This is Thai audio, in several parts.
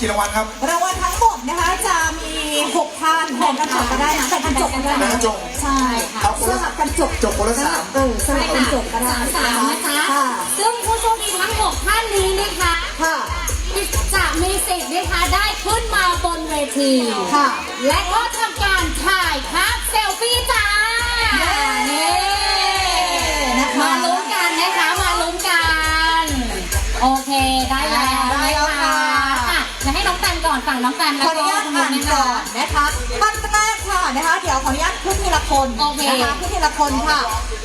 กี่รางวัลครับรางวัลทั้งหมดนะคะจะมี6ท่านแบ่งกันจบก็ได้นะแบ่งกันจบก็ได้แบ่งนะกันจบใช่ค่ะเอาคนสละลับกันจบจบคนละสามเออสลับกันจบก็ได้สามนะคะค่ะซึ่งผู้โชคดีทั้งหกท่านนี้นะคะค่ะจะมีสิทธิ์นะคะได้ขึ้นมาบนเวทีค่ะ และก็ทำการถ่ายภาพเซลฟี่จ้า องแตนก่อนฝั่งน้องแตนขแล้อวอนุก็ญาตคุณอ่านนุ๊กนะก่คะอนนะคะท่านแรกค่ะนะคะ เดี๋ยวขออนุญาตขึ้นทีละคนโอเคนะคะขึ้นทีละคนค่ะ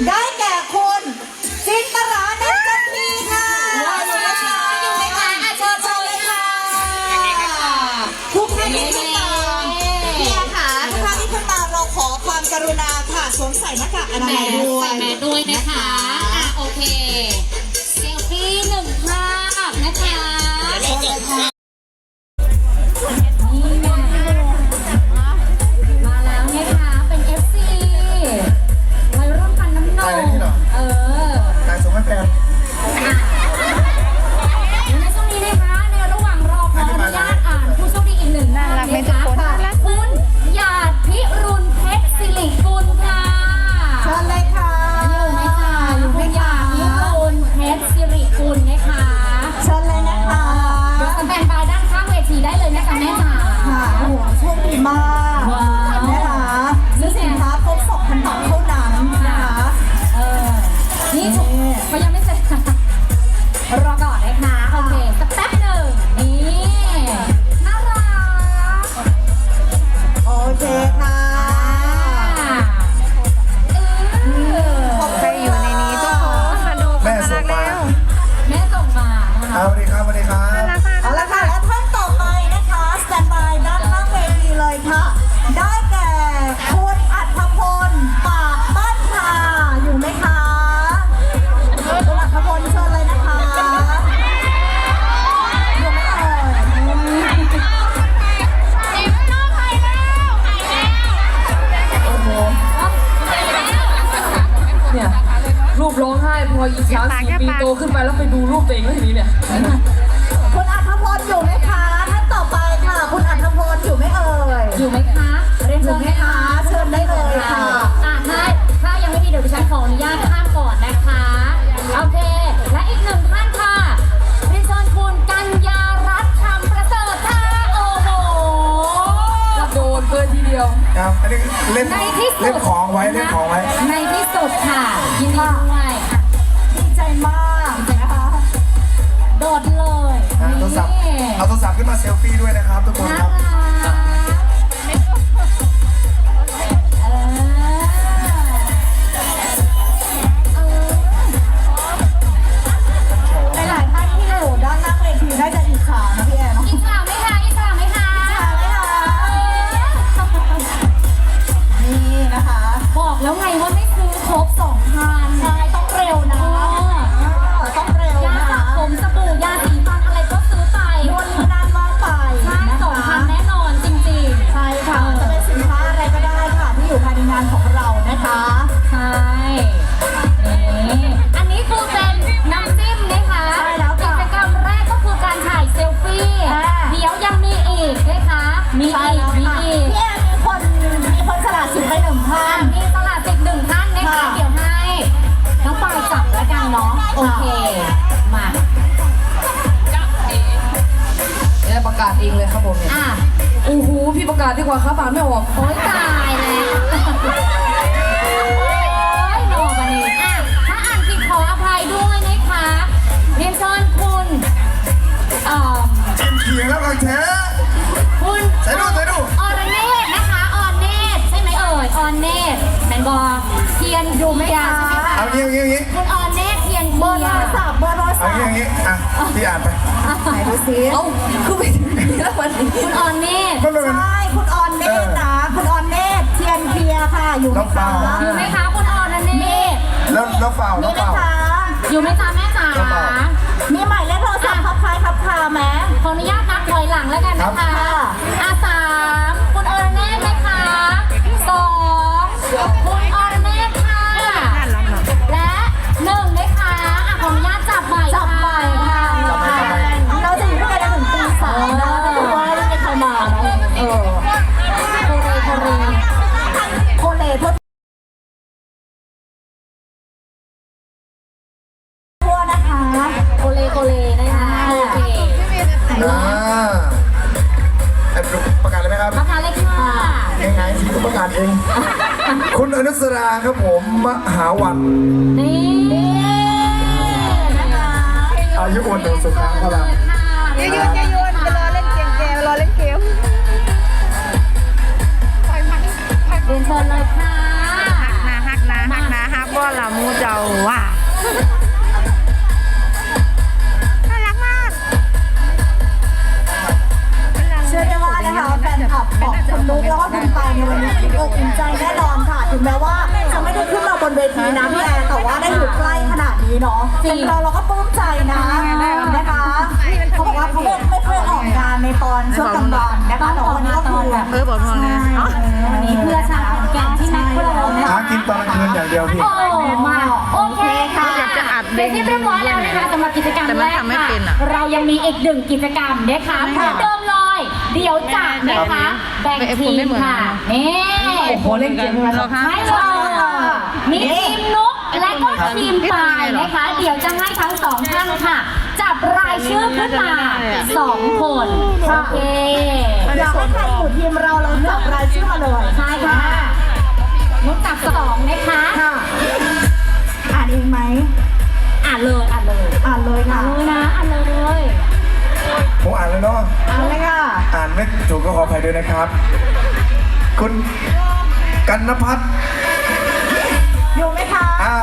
ได้แก่คุณจินตราเนตรจันทีค่ะว้าวอยู่ไหมคะอยู่ไหมคะอะเชิญเชิญเลยค่ะทุกท่านที่ขึ้นมาพี่อาค่ะทุกท่านที่ขึ้นมาเราขอความกรุณาค่ะสวมใส่หน้ากากอนาแหมมัยด้วยใส่แมสด้วยนะคะอะโอเค ที่สุดเล่นของไว้เล่นของไว้ ในที่สุดค่ะ ยินดีด้วยอะดีใจมากนะคะ โดดเลยนะโทรศัพท์นี่เอาโทรศัพท์ขึ้นมาเซลฟี่ด้วยนะครับทุกคนน่าครับ รัก โอเค มาเนี่ยประกาศเองเลยครับผมเนี่ยอะโอ้โหพี่ประกาศดีกว่าครับอ่านไม่ออกโอ้ยตายแล้วโอ้ยหนอกันนี่อะถ้าอ่านผิดขออภัยด้วยนะคะเรียนเชิญคุณเอ่อจิ้มเขียงแล้วกันแท้คุณใส่ดูใส่ดูอรเนตนะคะออนเนตใช่ไหมเอ่ยออนเนตแมนบอเทียนดูไหมคะใช่ไหมคะเอางี้เอางี้เอางี้คุณออนเนตเทียนเบเทีอร์โทยรศัพท์เบอร์โทรเอาศัพท์งี้เอางี้อะพี่อ่านไปไหนดูซิเอ้าคือไปถึงนี่แล้ววันนี้คุณออนเนตมันเป็นใช่คุณออนเนตนะคุณออนเนตเทียนเพียค่ะ อยู่ไหมน้องเปคะล่าอยู่ไหมคะคุณออนเนตแล้วแล้วเปล่ามีแล้วไหมเปล่า คะอยู่ไหมจ๊ะแม่จ๋าครับผมมีหมายเลขโทรศัพท์ครับคล้ายครับคาไหม ขออนุญาตนับถอยหลังแล้วกันนะคะครับอาสามคุณอรเนตไหม เอง คุณอนุสราครับผมมหาวัน นี่นะคะอายุวันเดือนสุขังพลังอย่าโยนอย่าโยนไปรอเล่นเกมแกรอเล่นเกมเรียนเชิญเลยค่ะนาฮักนาฮักนาฮักบ่ละมูเจ้าว่ะ ว่าวันนี้ก็คือเออบอกทองเลยใช่วันนี้เพื่อชาวขอนแก่นที่แม็กโครนะหาคะ กินตอนกลางคืนอย่างเดียวพี่ โอ้มาโอเคค่ะอยากจะอัดเป็นที่เรียบร้อยแล้วนะคะสำหรับกิจกรรมแต่มัแรนกทำไม่ค่ะเป็นอะเรายังมีอีกหนึ่งกิจกรรมนะคะเหมือนเดิมเลย เดี๋ยวจัดนะคะแบ่งทีมค่ะนี่โอ้โหเล่นเกมใช่ไหมครับใช่เลยมีทีมนุกและก็ทีมปายนะคะ เดี๋ยวจะให้ทั้งสองท่านค่ะ จับรายชื่อขึ้นมาสองคนโอเคอยากให้ใครอยู่ทีมเราเราจับรายชื่อมาเลยใช่ค่ะนุกจับสองนะคะค่ะอ่านเองไหมอ่านเลยอ่านเลยอ่านเลยอ่าค่ะนเลยนะอ่านเลยผมอ่านเลยเนาะอ่านเลยค่ะอ่านไม่ถูกก็ขออภัยด้วยนะครับ คุณกันนพัฒน์อยู่ไหมคะอ่า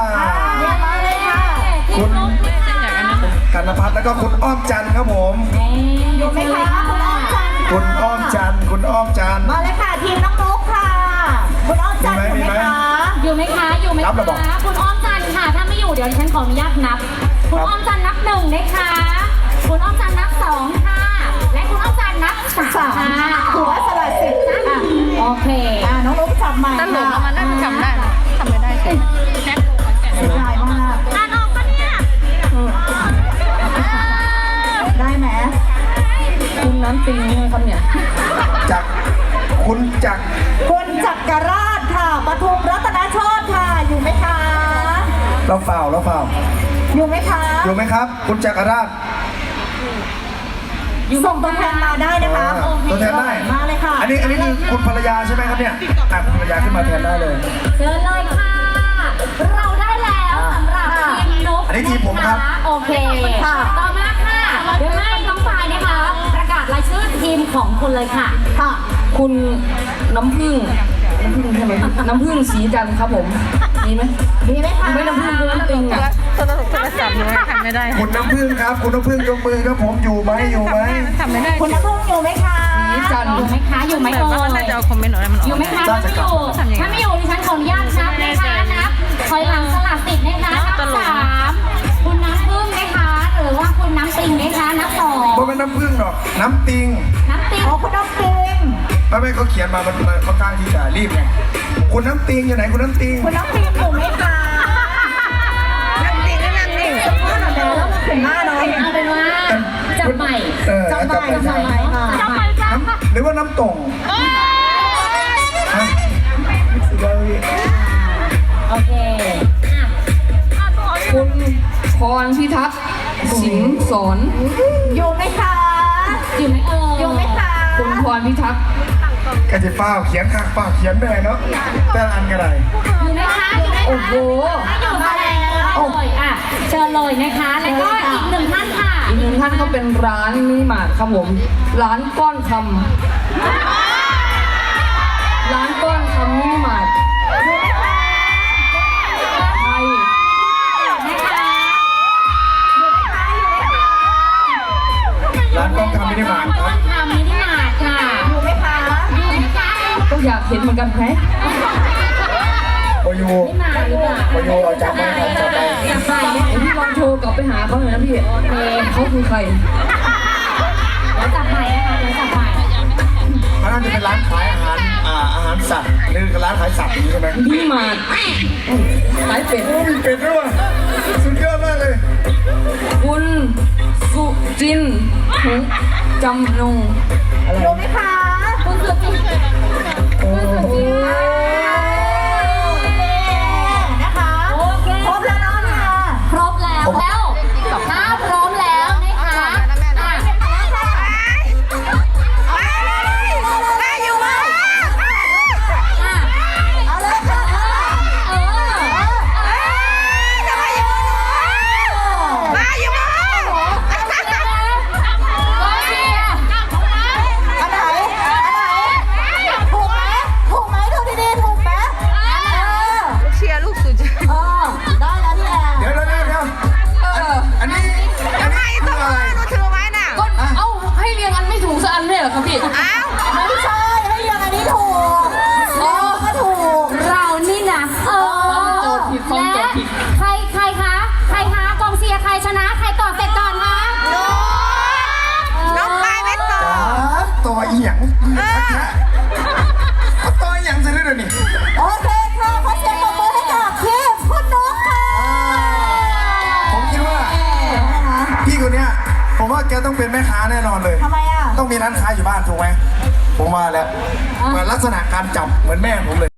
เรียกมาเลยค่ะทีมนุกนะคะ กันนพัฒน์แล้วก็คุณอ้อมจันทร์ครับผม อยู่ไหมคะคุณอ้อมจันทร์คุณอ้อมจันทร์คุณอ้อมจันทร์ มาเลยค่ะทีมน้องนุ๊กค่ะ คุณอ้อมจันทร์อยู่มีไหมไหม คะอยู่ไหมคะ อยู่ไหมนับแล้วบอกคะคุณอ้อมจันทร์ค่ะ ถ้าไม่อยู่เดี๋ยวดิฉันขออนุญาตนับ คุณครับอ้อมจันทร์นับหนึ่งนะคะ คุณอ้อมจันทร์นับสองค่ะ และคุณอ้อมจันทร์นับสามสามค่ะ ถือว่าสละสิทธิ์อะโอเค อะน้องนุ๊กจับใหม่ตลกค่ะ อะมันน่าจะจำได้นะทำไม่ได้สิเเราเฝ้าเราเฝ้าอยู่ไหมคะ อยู่ไหมครับ คุณจักรราช ส่งตัวแทนมาได้นะคะอ่าตัวแทนได้ มาเลยค่ะอันนี้อันนี้คือคุณภรรยาใช่ไหมครับเนี่ยอะคุณภรรยาขึ้นมาแทนได้เลย เชิญเลยค่ะ เราได้แล้วสำหรับทีมนุ๊กอันนี้ทีมผมครับ นะะโอเคค่ะต่อมาค่ะเดี๋ยวให้น้องปายนะคะ ประกาศรายชื่อทีมของคุณเลยค่ะ ค่ะ คุณน้ำผึ้ง น้ำผึ้งใช่ไหมน้ำผึ้งสีจันทร์ครับผมมีไหมมีไหมคะไม่น้ำผึ้งคือน้ำปิงอะโทรศัพท์โทรศัพท์หนูทำไม่ได้คุณน้ำพึ่งครับ คุณน้ำพึ่งยกมือครับผมอยู่ไหมอยู่ไหมทำไม่ได้คุณน้ำพึ่งอยู่ไหมคะสีจันทร์อยู่ไหมคะอยู่ไหมแต่เอ่ว่ามันน่ายจะเอาคอมเมนต์อะไรมันออกอยู่ไหมคะถ้าไม่อยู่ถ้าไม่อยู่ดิฉันขออนุญาตนับนะคะนับถอยหลังสลับติดนะคะนับสามคุณน้ำพึ่งนะคะหรือว่าคุณน้ำติงนะคะนับสองเพราะเป็นน้ำพึ่งหรอกน้ำติงน้ำติงอ๋อคุณน้ำปิง ไม่ไม่เขาเขียนมามันมันค่อนข้างที่จะรีบไงคุณน้ำติงอยู่ไหนคุณน้ำติงคุณน้ำปิงอยู่ไหมคะนั่นจริงก็นั่นจริงว่าหน่อยแล้วแล้วมาถึงหน้าน้องเอาเป็นว่าจับใหม่เออจำใหม่จับจำใหม่ค่ะจับใหม่จ้ะน้ำหรือว่าน้ำตงฮะสุดยอดเลยโอเคอะคุณพรพิทักษ์สิงห์สอนอยู่ไหมคะอยู่ไหมเอ่ยอยู่ไหมคะคุณพรพิทักษ์ กจะเฝ้าเขียนข้างเฝ้าเขียนแม่เนาะแต่ละอันกันไรอยู่ไหมคะอยู่ไหมคะโอ้โหอยู่แสดงเลยอะเชิญเลยนะคะ แล้วก็อีกหนึ่งท่านค่ะอีกหนึ่งท่านก็เป็นร้านมินิมาร์ทครับผมร้านก้อนคำร้านก้อนคำมินิมาร์ทไทยนะคะร้านกล้องทำไม่ได้มาร้านคต้รับ อยากเห็นเหมือนกันไหมโอยูไม่มาหรือเปล่าโอยูเอาจับไปครับจับไปจับไปนะเดี๋ยวพี่ลองโทรกลับไปหาเขาหน่อยนะพี่เออเขาคือใครแล้วจับไปนะคะแล้วจับไปมันน่าจะเป็นร้านขายอาหารอ่าอาหารสัตว์หรือร้านขายสัตว์อย่างนี้ใช่ไหมมินิมาร์ทขายเป็ดโอ้มีเป็ดด้วยว่ะสุดยอดมากเลยคุณสุจินหงจำนงอะไรอยู่ไหมคะ อีหยังเอาตัวอีหยังจะได้เดี๋ยวนี้โอเคค่ะขอเสียงปรบมือให้กับทีมคุณนุ๊กค่ะผมคิดว่า พี่คนเนี้ยผมว่าแกต้องเป็นแม่ค้าแน่นอนเลยทำไมอะ ต้องมีร้านค้าอยู่บ้านถูกไหมผมว่าแล้วเหมือนลักษณะการจับเหมือนแม่ผมเลย